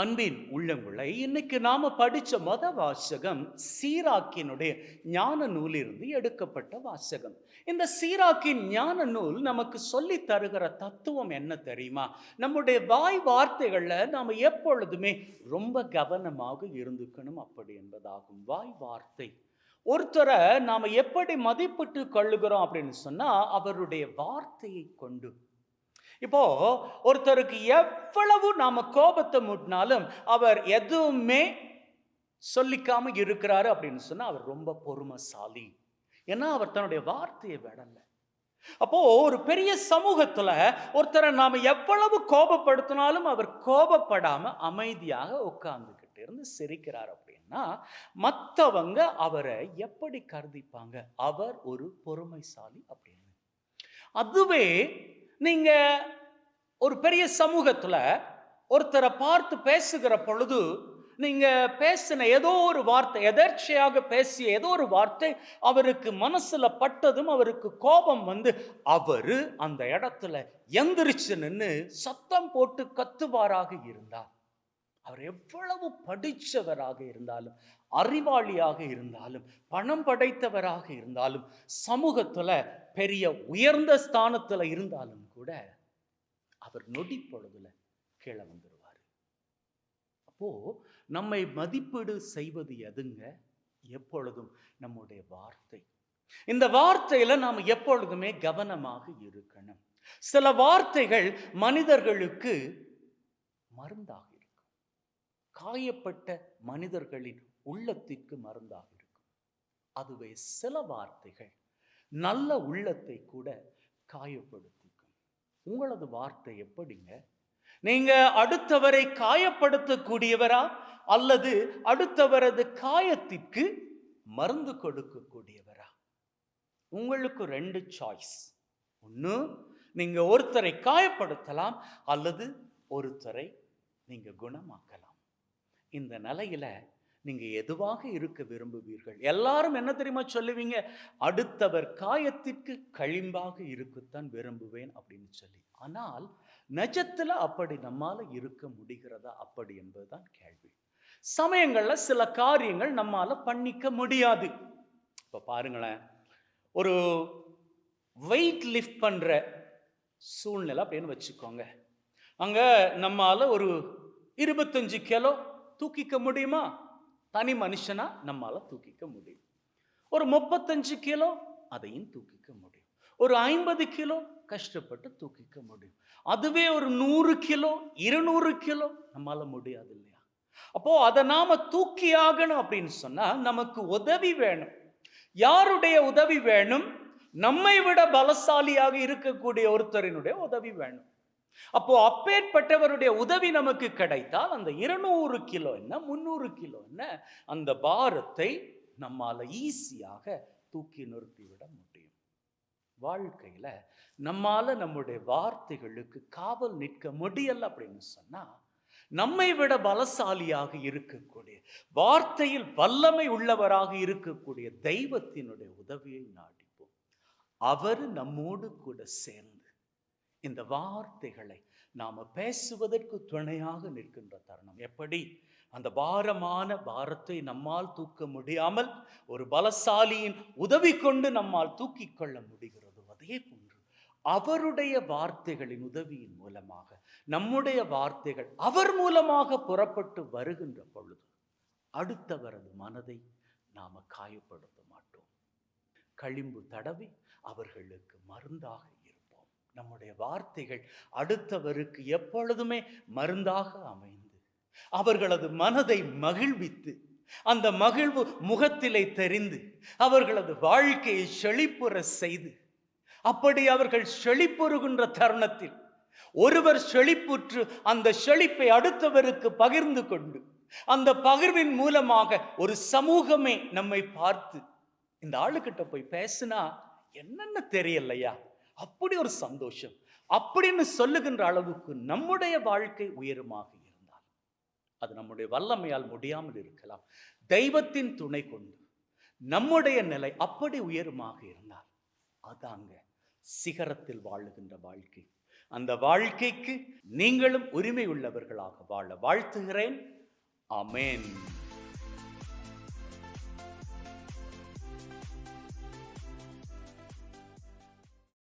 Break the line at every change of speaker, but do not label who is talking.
அன்பின் உள்ளங்களை இன்னைக்கு நாம படிச்ச மத வாசகம் சீராக்கினுடைய ஞான நூலிருந்து எடுக்கப்பட்ட வாசகம். இந்த சீராக்கின் ஞான நூல் நமக்கு சொல்லி தருகிற தத்துவம் என்ன தெரியுமா? நம்முடைய வாய் வார்த்தைகள்ல நாம எப்பொழுதுமே ரொம்ப கவனமாக இருந்துக்கணும் அப்படி என்பதாகும். வாய் வார்த்தை. ஒருத்தரை நாம எப்படி மதிப்பிட்டு கொள்ளுகிறோம் அப்படின்னு சொன்னா அவருடைய வார்த்தையை கொண்டு இப்போ ஒருத்தருக்கு எவ்வளவு நாம கோபத்தை மூட்டினாலும் அவர் எதுவுமே சொல்லிக்காம இருக்கிறாரு அப்படின்னு சொன்னா அவர் ரொம்ப பொறுமைசாலி. ஏன்னா அவர் தன்னுடைய வார்த்தையை விடல. அப்போ ஒரு பெரிய சமூகத்துல ஒருத்தரை நாம எவ்வளவு கோபப்படுத்தினாலும் அவர் கோபப்படாம அமைதியாக உட்கார்ந்துகிட்டு இருந்து சிரிக்கிறார் அப்படின்னா மற்றவங்க அவரை எப்படி கருதிப்பாங்க? அவர் ஒரு பொறுமைசாலி அப்படின்னு. அதுவே நீங்க ஒரு பெரிய சமூகத்தில் ஒருத்தரை பார்த்து பேசுகிற பொழுது நீங்கள் பேசின ஏதோ ஒரு வார்த்தை எதர்ச்சியாக பேசிய ஏதோ ஒரு வார்த்தை அவருக்கு மனசில் பட்டதும் அவருக்கு கோபம் வந்து அவர் அந்த இடத்துல எந்திரிச்சு நின்று சத்தம் போட்டு கத்துவாராக இருந்தார். அவர் எவ்வளவு படித்தவராக இருந்தாலும் அறிவாளியாக இருந்தாலும் பணம் படைத்தவராக இருந்தாலும் சமூகத்தில் பெரிய உயர்ந்த ஸ்தானத்தில் இருந்தாலும் கூட அவர் நொடி பொழுதுல கீழே வந்துடுவார் அப்போ நம்மை மதிப்பீடு செய்வது எதுங்க? எப்பொழுதும் நம்முடைய வார்த்தை. இந்த வார்த்தையில நாம் எப்பொழுதுமே கவனமாக இருக்கணும். சில வார்த்தைகள் மனிதர்களுக்கு மருந்தாக இருக்கும். காயப்பட்ட மனிதர்களின் உள்ளத்திற்கு மருந்தாக இருக்கும். அதுவே சில வார்த்தைகள் நல்ல உள்ளத்தை கூட காயப்படும் உங்களது வார்த்தை எப்படிங்க? நீங்க அடுத்தவரை காயப்படுத்தக்கூடியவரா? அல்லது அடுத்தவரது காயத்திற்கு மருந்து கொடுக்கக்கூடியவரா? உங்களுக்கு ரெண்டு சாய்ஸ் ஒன்று நீங்க ஒருத்தரை காயப்படுத்தலாம் அல்லது ஒருத்தரை நீங்க குணமாக்கலாம். இந்த நிலையில நீங்கள் எதுவாக இருக்க விரும்புவீர்கள்? எல்லாரும் என்ன தெரியுமா சொல்லுவீங்க? அடுத்தவர் காயத்திற்கு களிம்பாக இருக்கத்தான் விரும்புவேன் அப்படின்னு சொல்லி. ஆனால் நிஜத்தில் அப்படி நம்மால் இருக்க முடிகிறதா? அப்படி என்பதுதான் கேள்வி. சமயங்களில் சில காரியங்கள் நம்மால் பண்ணிக்க முடியாது. இப்போ பாருங்களேன். ஒரு வெயிட் லிஃப்ட் பண்ணுற சூழ்நிலை அப்படின்னு வச்சுக்கோங்க. அங்கே நம்மால் ஒரு இருபத்தஞ்சு கிலோ தூக்கிக்க முடியுமா? தனி மனுஷனா நம்மால் தூக்கிக்க முடியும். ஒரு முப்பத்தஞ்சு கிலோ அதையும் தூக்கிக்க முடியும். ஒரு ஐம்பது கிலோ கஷ்டப்பட்டு தூக்கிக்க முடியும். அதுவே ஒரு நூறு கிலோ இருநூறு கிலோ நம்மால் முடியாது இல்லையா? அப்போ அதை நாம தூக்கி ஆகணும் அப்படின்னு சொன்னா நமக்கு உதவி வேணும். யாருடைய உதவி வேணும்? நம்மை விட பலசாலியாக இருக்கக்கூடிய ஒருத்தரினுடைய உதவி வேணும். அப்போ அப்பேற்பட்டவருடைய உதவி நமக்கு கிடைத்தால் அந்த இருநூறு கிலோ என்ன முந்நூறு கிலோ என்ன அந்த பாரத்தை நம்மால ஈஸியாக தூக்கி நிறுத்திவிட முடியும். வாழ்க்கையில நம்மால நம்முடைய வார்த்தைகளுக்கு காவல் நிற்க முடியல அப்படின்னு சொன்னா நம்மை விட பலசாலியாக இருக்கக்கூடிய வார்த்தையில் வல்லமை உள்ளவராக இருக்கக்கூடிய தெய்வத்தினுடைய உதவியை நாடிப்போம். அவர் நம்மோடு கூட சேர்ந்து இந்த வார்த்தைகளை நாம பேசுவதற்கு துணையாக நிற்கின்ற தருணம். எப்படி? அந்த பாரமான பாரத்தை நம்மால் தூக்க முடியாமல் ஒரு பலசாலியின் உதவி கொண்டு நம்மால் தூக்கிக் கொள்ள முடிகிறது. அதே போன்று அவருடைய வார்த்தைகளின் உதவியின் மூலமாக நம்முடைய வார்த்தைகள் அவர் மூலமாக புறப்பட்டு வருகின்ற பொழுது அடுத்தவரது மனதை நாம காயப்படுத்த மாட்டோம். களிம்பு தடவி அவர்களுக்கு மருந்தாக நம்முடைய வார்த்தைகள் அடுத்தவருக்கு எப்பொழுதுமே மருந்தாக அமைந்து அவர்களது மனதை மகிழ்வித்து அந்த மகிழ்வு முகத்திலே தெரிந்து அவர்களது வாழ்க்கையை செழிப்புற செய்து அப்படி அவர்கள் செழிப்புறுகின்ற தருணத்தில் ஒருவர் செழிப்புற்று அந்த செழிப்பை அடுத்தவருக்கு பகிர்ந்து கொண்டு அந்த பகிர்வின் மூலமாக ஒரு சமூகமே நம்மை பார்த்து இந்த ஆளுகிட்ட போய் பேசினா என்னென்ன தெரியலையா? அப்படி ஒரு சந்தோஷம். அப்படின்னு சொல்லுகின்ற அளவுக்கு நம்முடைய வாழ்க்கை உயரமாக இருந்தால் அது நம்முடைய வல்லமையால் முடியாமல் இருக்கலாம். தெய்வத்தின் துணை கொண்டு நம்முடைய நிலை அப்படி உயரமாக இருந்தால் அதாங்க சிகரத்தில் வாழுகின்ற வாழ்க்கை. அந்த வாழ்க்கைக்கு நீங்களும் உரிமை உள்ளவர்களாக வாழ வாழ்த்துகிறேன். அமேன்